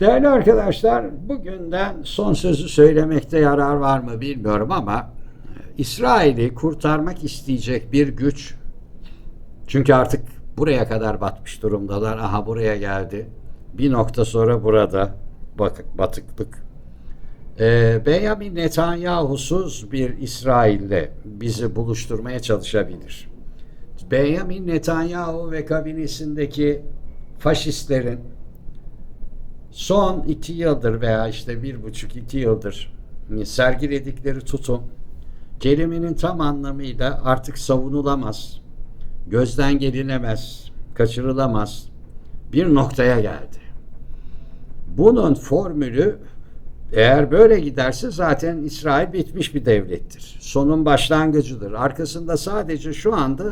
Değerli arkadaşlar, bugünden son sözü söylemekte yarar var mı bilmiyorum ama İsrail'i kurtarmak isteyecek bir güç çünkü artık buraya kadar batmış durumdalar. Aha buraya geldi. Bir nokta sonra burada batıklık. Ee, Benjamin Netanyahu'suz bir İsrail'le bizi buluşturmaya çalışabilir. Benjamin Netanyahu ve kabinesindeki faşistlerin son iki yıldır veya işte bir buçuk iki yıldır sergiledikleri tutum kelimenin tam anlamıyla artık savunulamaz, gözden gelinemez, kaçırılamaz bir noktaya geldi. Bunun formülü eğer böyle giderse zaten İsrail bitmiş bir devlettir. Sonun başlangıcıdır. Arkasında sadece şu anda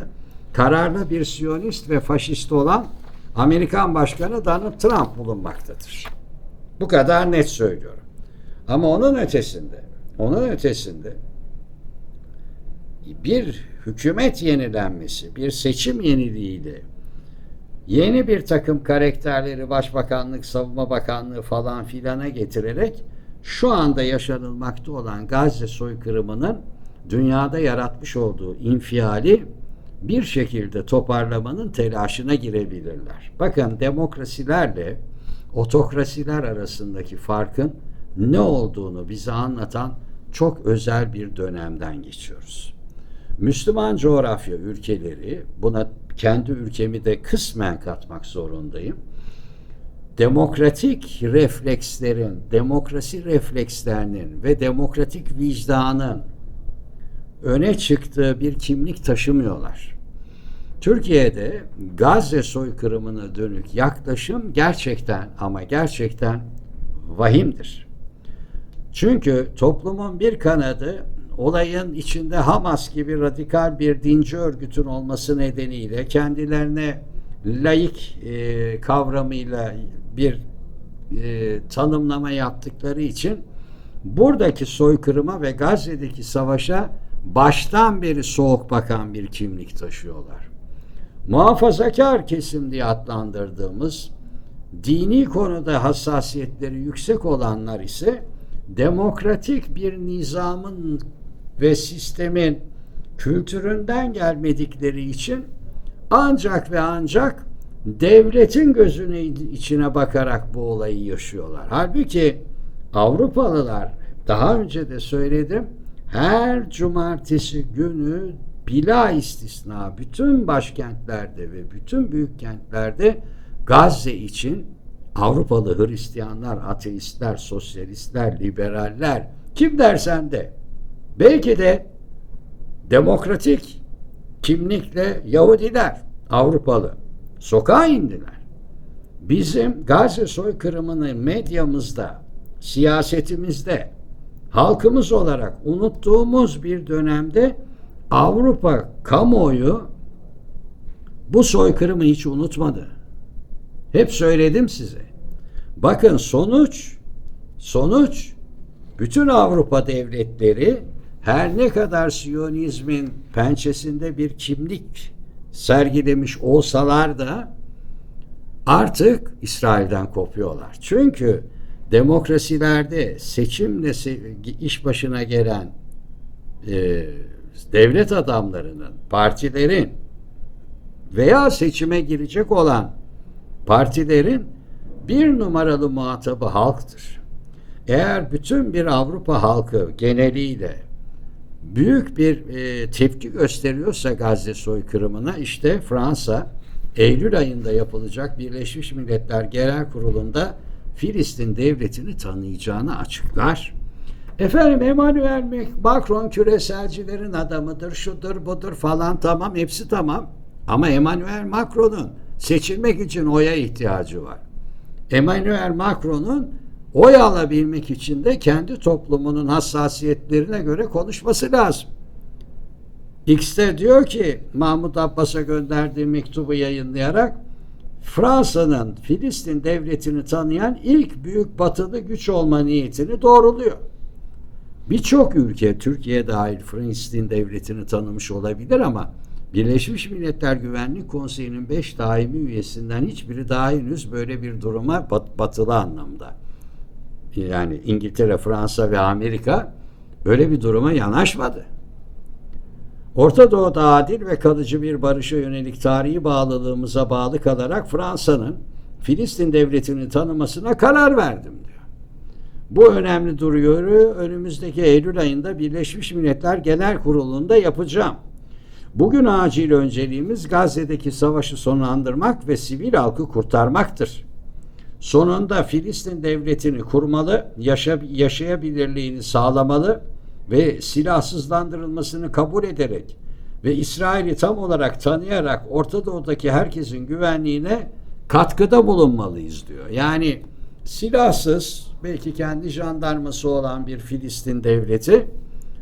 kararlı bir siyonist ve faşist olan Amerikan Başkanı Donald Trump bulunmaktadır. Bu kadar net söylüyorum. Ama onun ötesinde, onun ötesinde bir hükümet yenilenmesi, bir seçim yeniliğiyle yeni bir takım karakterleri Başbakanlık, Savunma Bakanlığı falan filana getirerek şu anda yaşanılmakta olan Gazze soykırımının dünyada yaratmış olduğu infiali bir şekilde toparlamanın telaşına girebilirler. Bakın demokrasilerle otokrasiler arasındaki farkın ne olduğunu bize anlatan çok özel bir dönemden geçiyoruz. Müslüman coğrafya ülkeleri, buna kendi ülkemi de kısmen katmak zorundayım. Demokratik reflekslerin, demokrasi reflekslerinin ve demokratik vicdanın öne çıktığı bir kimlik taşımıyorlar. Türkiye'de Gazze soykırımına dönük yaklaşım gerçekten ama gerçekten vahimdir. Çünkü toplumun bir kanadı olayın içinde Hamas gibi radikal bir dinci örgütün olması nedeniyle kendilerine laik e, kavramıyla bir e, tanımlama yaptıkları için buradaki soykırıma ve Gazze'deki savaşa baştan beri soğuk bakan bir kimlik taşıyorlar. Muhafazakar kesim diye adlandırdığımız dini konuda hassasiyetleri yüksek olanlar ise demokratik bir nizamın ve sistemin kültüründen gelmedikleri için ancak ve ancak devletin gözünü içine bakarak bu olayı yaşıyorlar. Halbuki Avrupalılar daha önce de söyledim her cumartesi günü bila istisna bütün başkentlerde ve bütün büyük kentlerde Gazze için Avrupalı Hristiyanlar, ateistler, sosyalistler, liberaller kim dersen de belki de demokratik kimlikle Yahudiler, Avrupalı sokağa indiler. Bizim Gazze soykırımını medyamızda, siyasetimizde, halkımız olarak unuttuğumuz bir dönemde Avrupa kamuoyu bu soykırımı hiç unutmadı. Hep söyledim size. Bakın sonuç sonuç bütün Avrupa devletleri her ne kadar Siyonizmin pençesinde bir kimlik sergilemiş olsalar da artık İsrail'den kopuyorlar. Çünkü demokrasilerde seçimle iş başına gelen e, devlet adamlarının, partilerin veya seçime girecek olan partilerin bir numaralı muhatabı halktır. Eğer bütün bir Avrupa halkı geneliyle büyük bir e, tepki gösteriyorsa Gazze soykırımına işte Fransa Eylül ayında yapılacak Birleşmiş Milletler Genel Kurulu'nda Filistin devletini tanıyacağını açıklar. Efendim Emmanuel Macron küreselcilerin adamıdır, şudur budur falan tamam hepsi tamam. Ama Emmanuel Macron'un seçilmek için oya ihtiyacı var. Emmanuel Macron'un oy alabilmek için de kendi toplumunun hassasiyetlerine göre konuşması lazım. X'te diyor ki Mahmut Abbas'a gönderdiği mektubu yayınlayarak Fransa'nın Filistin devletini tanıyan ilk büyük batılı güç olma niyetini doğruluyor. Birçok ülke Türkiye dahil Filistin devletini tanımış olabilir ama Birleşmiş Milletler Güvenlik Konseyi'nin 5 daimi üyesinden hiçbiri daha henüz böyle bir duruma bat, batılı anlamda yani İngiltere, Fransa ve Amerika böyle bir duruma yanaşmadı. Orta Doğu'da adil ve kalıcı bir barışa yönelik tarihi bağlılığımıza bağlı kalarak Fransa'nın Filistin devletini tanımasına karar verdim diyor. Bu önemli duruyor. Önümüzdeki Eylül ayında Birleşmiş Milletler Genel Kurulu'nda yapacağım. Bugün acil önceliğimiz Gazze'deki savaşı sonlandırmak ve sivil halkı kurtarmaktır. Sonunda Filistin devletini kurmalı, yaşa, yaşayabilirliğini sağlamalı ve silahsızlandırılmasını kabul ederek ve İsrail'i tam olarak tanıyarak Orta Doğu'daki herkesin güvenliğine katkıda bulunmalıyız diyor. Yani silahsız belki kendi jandarması olan bir Filistin devleti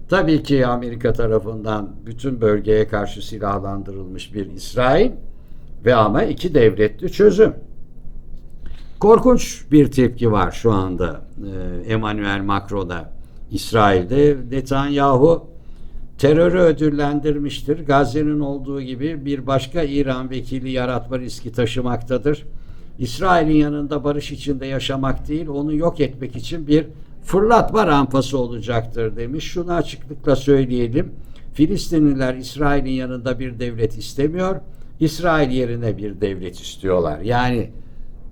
tabii ki Amerika tarafından bütün bölgeye karşı silahlandırılmış bir İsrail ve ama iki devletli çözüm. Korkunç bir tepki var şu anda e, Emmanuel Macron'da. İsrail'de Netanyahu terörü ödüllendirmiştir. Gazze'nin olduğu gibi bir başka İran vekili yaratma riski taşımaktadır. İsrail'in yanında barış içinde yaşamak değil, onu yok etmek için bir fırlatma rampası olacaktır demiş. Şunu açıklıkla söyleyelim. Filistinliler İsrail'in yanında bir devlet istemiyor. İsrail yerine bir devlet istiyorlar. Yani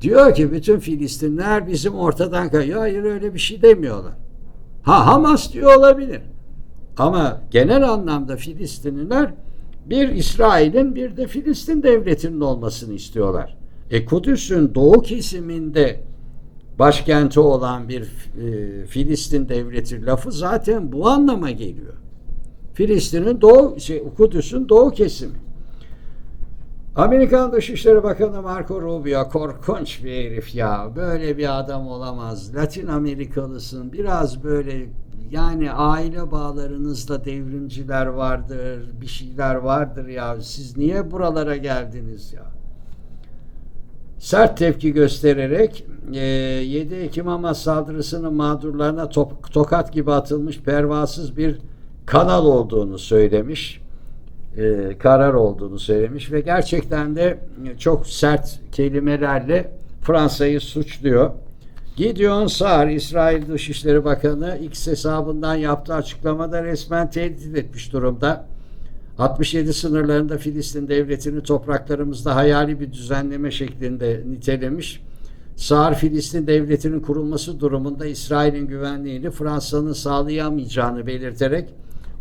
diyor ki bütün Filistinler bizim ortadan kayıyor. Hayır öyle bir şey demiyorlar. Ha Hamas diyor olabilir. Ama genel anlamda Filistinliler bir İsrail'in bir de Filistin devletinin olmasını istiyorlar. E Kudüs'ün doğu kesiminde başkenti olan bir e, Filistin devleti lafı zaten bu anlama geliyor. Filistin'in doğu, şey, Kudüs'ün doğu kesimi. Amerikan Dışişleri Bakanı Marco Rubio korkunç bir herif ya. Böyle bir adam olamaz. Latin Amerikalısın. Biraz böyle yani aile bağlarınızda devrimciler vardır, bir şeyler vardır ya. Siz niye buralara geldiniz ya? Sert tepki göstererek e, 7 Ekim Hamas saldırısının mağdurlarına top, tokat gibi atılmış pervasız bir kanal olduğunu söylemiş e, karar olduğunu söylemiş ve gerçekten de çok sert kelimelerle Fransa'yı suçluyor. Gideon Sar, İsrail Dışişleri Bakanı X hesabından yaptığı açıklamada resmen tehdit etmiş durumda. 67 sınırlarında Filistin devletini topraklarımızda hayali bir düzenleme şeklinde nitelemiş. Sağır Filistin devletinin kurulması durumunda İsrail'in güvenliğini Fransa'nın sağlayamayacağını belirterek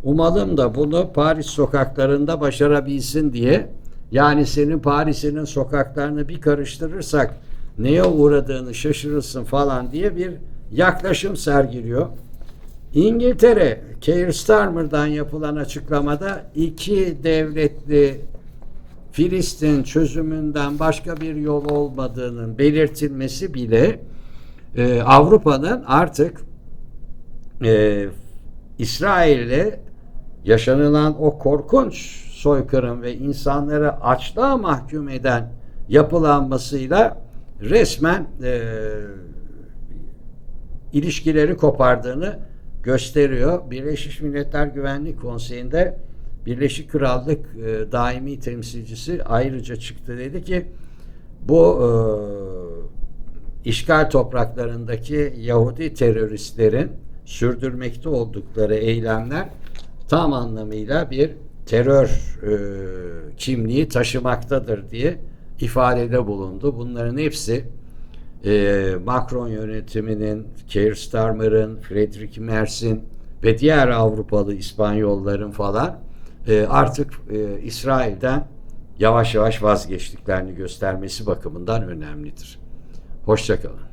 Umalım da bunu Paris sokaklarında başarabilsin diye yani senin Paris'inin sokaklarını bir karıştırırsak neye uğradığını şaşırırsın falan diye bir yaklaşım sergiliyor. İngiltere, Keir Starmer'dan yapılan açıklamada iki devletli Filistin çözümünden başka bir yol olmadığının belirtilmesi bile e, Avrupa'nın artık e, İsrail'le yaşanılan o korkunç soykırım ve insanları açlığa mahkum eden yapılanmasıyla resmen e, ilişkileri kopardığını gösteriyor. Birleşmiş Milletler Güvenlik Konseyi'nde Birleşik Krallık e, daimi temsilcisi ayrıca çıktı dedi ki bu e, işgal topraklarındaki Yahudi teröristlerin sürdürmekte oldukları eylemler tam anlamıyla bir terör e, kimliği taşımaktadır diye ifadede bulundu. Bunların hepsi e, Macron yönetiminin, Keir Starmer'ın, Friedrich Merz'in ve diğer Avrupalı İspanyolların falan e, artık e, İsrail'den yavaş yavaş vazgeçtiklerini göstermesi bakımından önemlidir. Hoşçakalın.